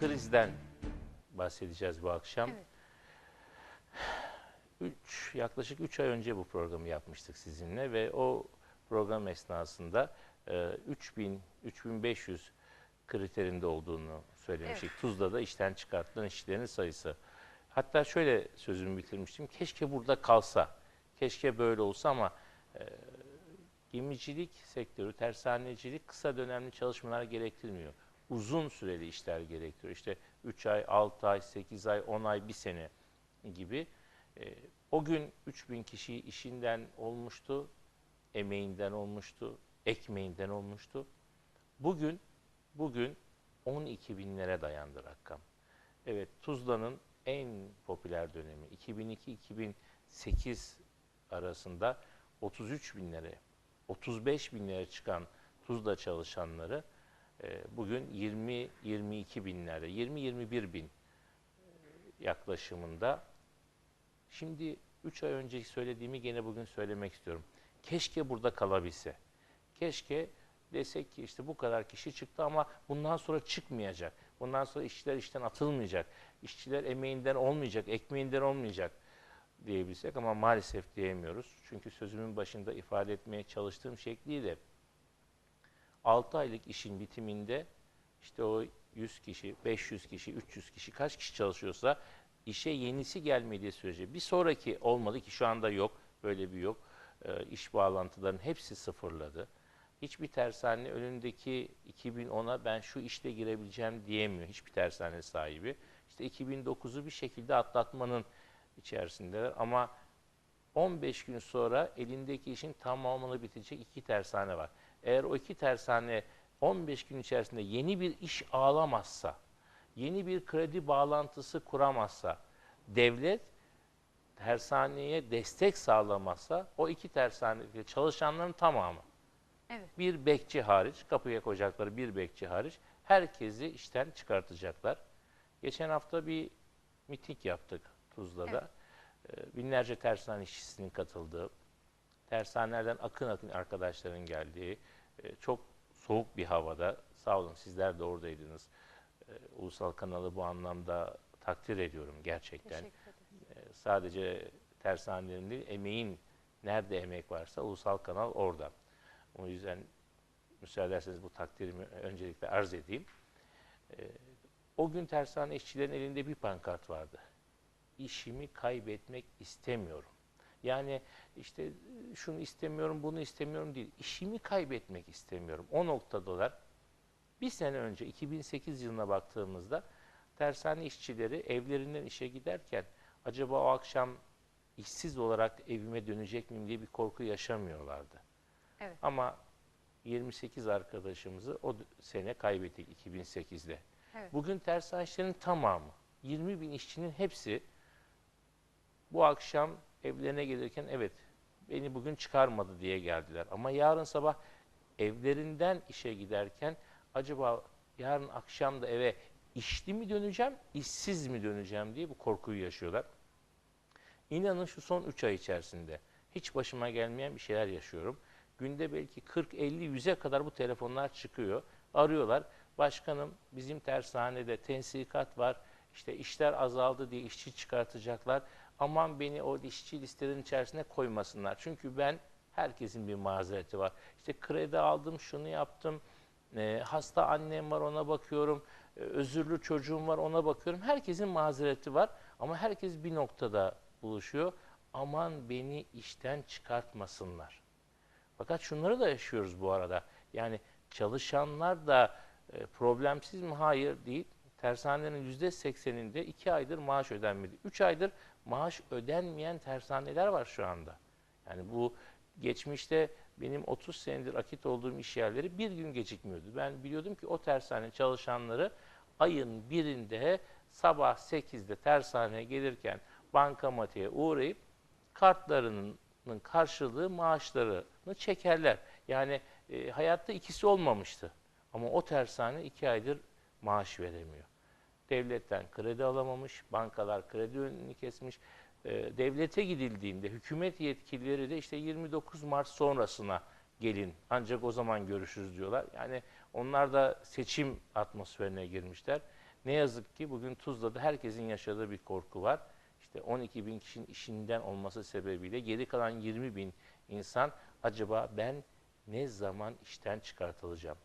krizden bahsedeceğiz bu akşam. Evet. Üç, yaklaşık 3 ay önce bu programı yapmıştık sizinle ve o program esnasında e, 3000 3500 kriterinde olduğunu söylemiştik. Tuzla'da işten çıkartılan işçilerin sayısı. Hatta şöyle sözümü bitirmiştim. Keşke burada kalsa. Keşke böyle olsa ama e, gemicilik sektörü, tersanecilik kısa dönemli çalışmalar gerektirmiyor. Uzun süreli işler gerektiriyor. İşte 3 ay, 6 ay, 8 ay, 10 ay, 1 sene gibi. E, o gün 3000 kişi işinden olmuştu, emeğinden olmuştu, ekmeğinden olmuştu. Bugün bugün 12 binlere dayandı rakam. Evet Tuzla'nın en popüler dönemi 2002-2008 arasında 33 binlere, 35 binlere çıkan Tuzla çalışanları bugün 20-22 binlerde, 20-21 bin yaklaşımında. Şimdi 3 ay önceki söylediğimi gene bugün söylemek istiyorum. Keşke burada kalabilse. Keşke desek ki işte bu kadar kişi çıktı ama bundan sonra çıkmayacak. Bundan sonra işçiler işten atılmayacak. İşçiler emeğinden olmayacak, ekmeğinden olmayacak diyebilsek ama maalesef diyemiyoruz. Çünkü sözümün başında ifade etmeye çalıştığım şekliyle 6 aylık işin bitiminde işte o 100 kişi, 500 kişi, 300 kişi kaç kişi çalışıyorsa işe yenisi gelmediği sürece bir sonraki olmadı ki şu anda yok, böyle bir yok. E, iş bağlantılarının hepsi sıfırladı. Hiçbir tersane önündeki 2010'a ben şu işle girebileceğim diyemiyor hiçbir tersane sahibi. İşte 2009'u bir şekilde atlatmanın içerisindeler ama 15 gün sonra elindeki işin tamamını bitecek iki tersane var. Eğer o iki tersane 15 gün içerisinde yeni bir iş ağlamazsa, yeni bir kredi bağlantısı kuramazsa, devlet tersaneye destek sağlamazsa o iki tersanedeki çalışanların tamamı Evet. bir bekçi hariç, kapıya koyacakları bir bekçi hariç herkesi işten çıkartacaklar. Geçen hafta bir miting yaptık Tuzla'da. Ee, binlerce tersane işçisinin katıldığı, tersanelerden akın akın arkadaşların geldiği, e, çok soğuk bir havada, sağ olun sizler de oradaydınız. Ee, Ulusal kanalı bu anlamda takdir ediyorum gerçekten. Ee, sadece tersanelerin değil, emeğin nerede emek varsa ulusal kanal orada. O yüzden müsaade ederseniz bu takdirimi öncelikle arz edeyim. O gün tersane işçilerin elinde bir pankart vardı. İşimi kaybetmek istemiyorum. Yani işte e, şunu istemiyorum, bunu istemiyorum değil. İşimi kaybetmek istemiyorum. O noktadılar. Bir sene önce 2008 yılına baktığımızda tersane işçileri evlerinden işe giderken acaba o akşam işsiz olarak evime dönecek miyim diye bir korku yaşamıyorlardı. Evet. Ama 28 arkadaşımızı o sene kaybettik 2008'de. Evet. Bugün tersane işçilerin tamamı, 20 bin işçinin hepsi bu akşam evlerine gelirken evet beni bugün çıkarmadı diye geldiler. Ama yarın sabah evlerinden işe giderken acaba yarın akşam da eve işli mi döneceğim, işsiz mi döneceğim diye bu korkuyu yaşıyorlar. İnanın şu son 3 ay içerisinde hiç başıma gelmeyen bir şeyler yaşıyorum. Günde belki 40, 50, 100'e kadar bu telefonlar çıkıyor. Arıyorlar. Başkanım bizim tersanede tensikat var. İşte işler azaldı diye işçi çıkartacaklar. Aman beni o işçi listelerin içerisine koymasınlar. Çünkü ben herkesin bir mazereti var. İşte kredi aldım, şunu yaptım. e, hasta annem var ona bakıyorum. e, özürlü çocuğum var ona bakıyorum. Herkesin mazereti var. Ama herkes bir noktada buluşuyor. Aman beni işten çıkartmasınlar. Fakat şunları da yaşıyoruz bu arada. Yani çalışanlar da e, problemsiz mi? Hayır değil. Yüzde sekseninde iki aydır maaş ödenmedi. Üç aydır maaş ödenmeyen tersaneler var şu anda. Yani bu geçmişte benim 30 senedir akit olduğum iş yerleri bir gün gecikmiyordu. Ben biliyordum ki o tersane çalışanları ayın birinde sabah 8'de tersaneye gelirken bankamatiğe uğrayıp kartlarının karşılığı maaşlarını çekerler. Yani e, hayatta ikisi olmamıştı. Ama o tersane iki aydır maaş veremiyor. Devletten kredi alamamış, bankalar kredi önünü kesmiş. E, devlete gidildiğinde hükümet yetkilileri de işte 29 Mart sonrasına gelin ancak o zaman görüşürüz diyorlar. Yani onlar da seçim atmosferine girmişler. Ne yazık ki bugün Tuzla'da herkesin yaşadığı bir korku var. İşte 12 bin kişinin işinden olması sebebiyle geri kalan 20 bin insan acaba ben ne zaman işten çıkartılacağım?